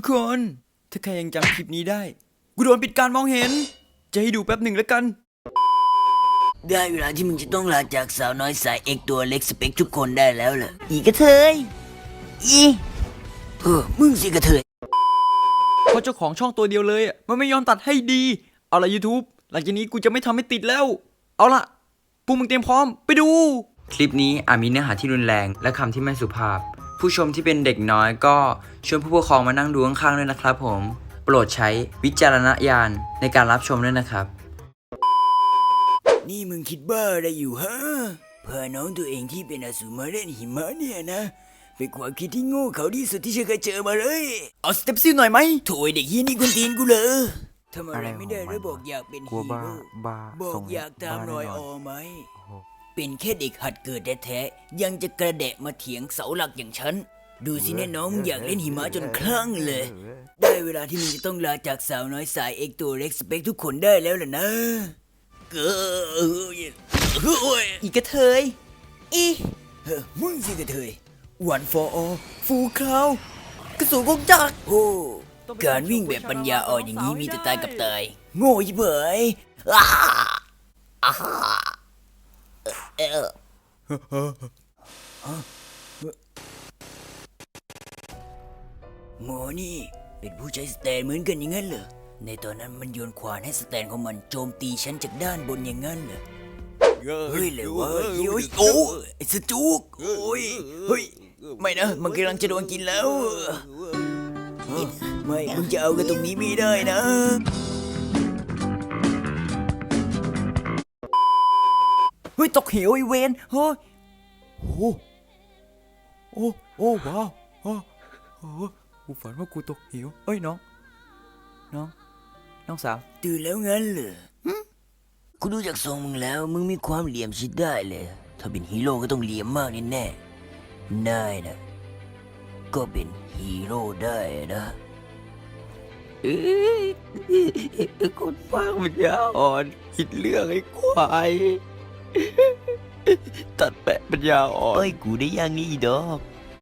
ทุกคน ถ้าใครยังจำคลิปนี้ได้ กูโดนปิดการมองเห็น จะให้ดูแป๊บหนึ่งแล้วกัน ได้เวลาที่มึงจะต้องลาจากสาวน้อยสายเอกตัวเล็กสเปคทุกคนได้แล้วล่ะ อีกระเทย อีเออมึงสิกระเทย เพราะเจ้าของช่องตัวเดียวเลยอะมันไม่ยอมตัดให้ดี เอาละ YouTube หลังจากนี้กูจะไม่ทำให้ติดแล้ว เอาละพวกมึงเตรียมพร้อม ไปดู คลิปนี้อาจมีเนื้อหาที่รุนแรงและคำที่ไม่สุภาพ ผู้ชมที่เป็นเด็กน้อยก็ชวนผู้ปกครองมานั่งดูข้างๆด้วยนะครับผม โปรดใช้วิจารณญาณในการรับชมด้วยนะครับ นี่มึงคิดบ้าอะไรอยู่ฮะพาน้องตัวเองที่เป็นอสูรมาเล่นหิมะเนี่ยนะเป็นความคิดที่โง่เขาที่สุดที่ฉันเคยเจอมาเลย เอาสเต็ปซิลหน่อยไหมโถยเด็กเฮียนี่กุนตีนกูเลยทำอะไรไม่ได้อะไรของมันแล้วบอกอยากเป็นกลัฮีวบ้าโร่บ้าบอส่กงอยากตามบ้รอยแน่อนอไหมโอ้โห เป็นแค่เด็กหัดเกิดแท้ๆยังจะกระเดะมาเถียงเสาหลักอย่างฉัน ดูสิแน่น้องมึงอยากเล่นหิมะจนคลั่งเลย ได้เวลาที่มึงจะต้องลาจากสาวน้อยสายเอกตัวเล็กสเปคทุกคนได้แล้วล่ะนะเกอเฮ้ยอีกกระเทยอีเฮ้อมึงสิกระเทย one for all ฟูคราวกระสุนกงจักรโอ้การวิ่งแบบปัญญาอ่อนอย่างนี้มีแต่ตายกับตาย โง่ยิ่เบยอ้าอ้า เออหมอนี่ เป็นผู้ใช้สแตนเหมือนกันอย่างนั้นเหรอ ในตอนนั้นมันโยนขวานให้สแตนของมันโจมตีฉันจากด้านบนอย่างนั้นเหรอ เฮ้ยเลยวะโอ้ยโอ้ยไอ้สจุกโอ้ย เฮ้ย ไม่นะ มันกำลังจะโดนกินแล้ว ไม่มึงจะเอากันตรงนี้ไม่ได้นะ เฮ้ยตกเหวไอเวนเฮ้ยโอ้โอ้โอ้ว้าวโอ้โอ้กูฝันว่ากูตกเหวเอ้ยน้อง น้อง น้องสาว ตื่นแล้วงั้นเหรอกูดูจากทรงมึงแล้ว มึงมีความเหลี่ยมชิดได้เลย ถ้าเป็นฮีโร่ก็ต้องเหลี่ยมมากแน่ๆนายนะก็เป็นฮีโร่ได้นะเอ้ยคนฟังมันยาอ่อนคิดเรื่องไอ้ควาย ตัดแปะปัญญาอ่อนไอ้กูได้ยังนี้อีดอก